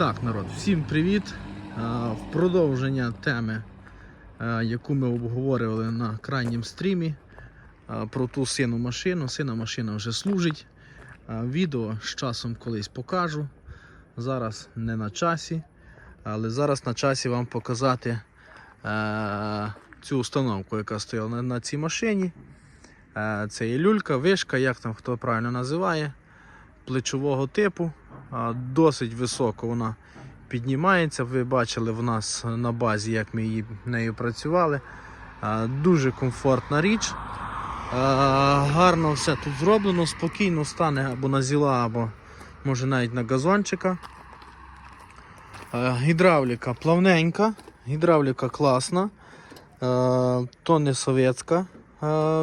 народ, всім привіт! А, В продовження теми, яку ми обговорювали на крайнім стрімі про ту сину машину. Сина машина вже служить. Відео з часом колись покажу. Зараз не на часі, але зараз на часі вам показати цю установку, яка стояла на цій машині. Це є люлька, вишка, як там хто правильно називає, плечового типу. Досить високо вона піднімається. Ви бачили в нас на базі, як ми її нею працювали. Дуже комфортна річ. Гарно все тут зроблено, спокійно стане або на зіла, або може навіть на газончика. Гідравліка плавненька, гідравліка класна, то не совєтська,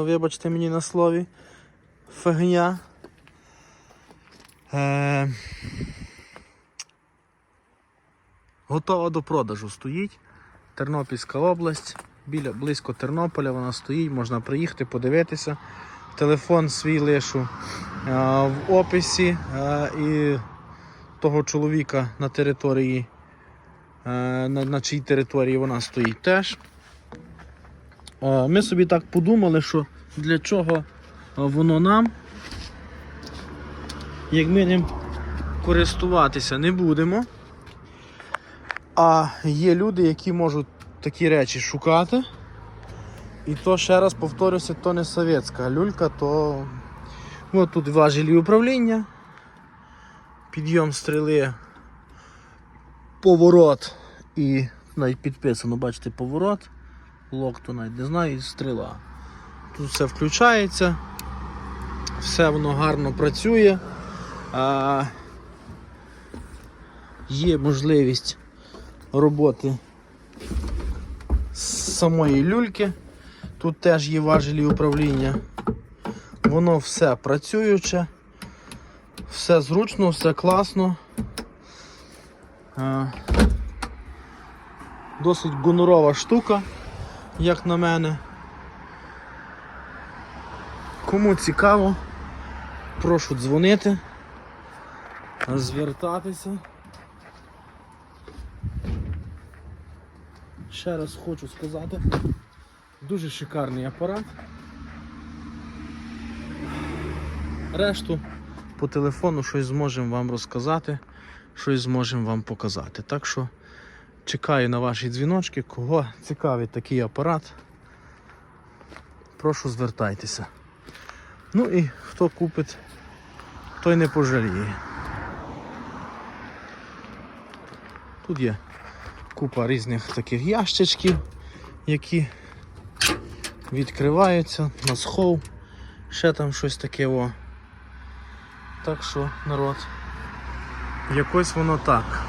вибачте мені на слові, фигня. Е, готова до продажу стоїть. Тернопільська область, біля, близько Тернополя вона стоїть, можна приїхати, подивитися. Телефон свій лишу е, в описі е, і того чоловіка на території, е, на, на чиїй території вона стоїть теж. Е, ми собі так подумали, що для чого воно нам як ми ним користуватися не будемо. А є люди, які можуть такі речі шукати. І то, ще раз повторюся, то не совєтська люлька, то От тут важелі управління, підйом стріли, поворот і навіть підписано, бачите, поворот, локту навіть не знаю, і стріла. Тут все включається, все воно гарно працює. А, є можливість роботи з самої люльки. Тут теж є важелі управління. Воно все працююче, все зручно, все класно. А, досить гонорова штука, як на мене. Кому цікаво, прошу дзвонити звертатися. Ще раз хочу сказати, дуже шикарний апарат. Решту по телефону щось зможемо вам розказати, щось зможемо вам показати. Так що чекаю на ваші дзвіночки, кого цікавить такий апарат. Прошу звертайтеся. Ну і хто купить, той не пожаліє. Тут є купа різних таких ящичків, які відкриваються на схов, ще там щось таке. О. Так що, народ, якось воно так.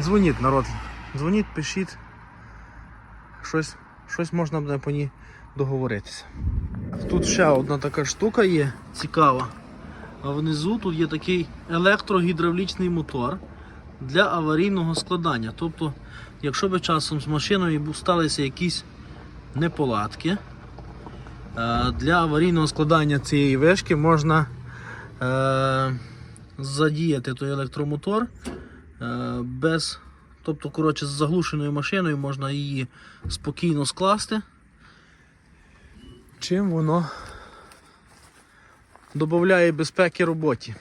Дзвоніть, народ, дзвоніть, пишіть, щось, щось можна буде по ній договоритися. Тут ще одна така штука є цікава. А внизу тут є такий електрогідравлічний мотор для аварійного складання. Тобто, якщо би часом з машиною сталися якісь неполадки, е, для аварійного складання цієї вишки можна е, задіяти той електромотор е, без, тобто, коротше, з заглушеною машиною можна її спокійно скласти. Чим воно додає безпеки роботі.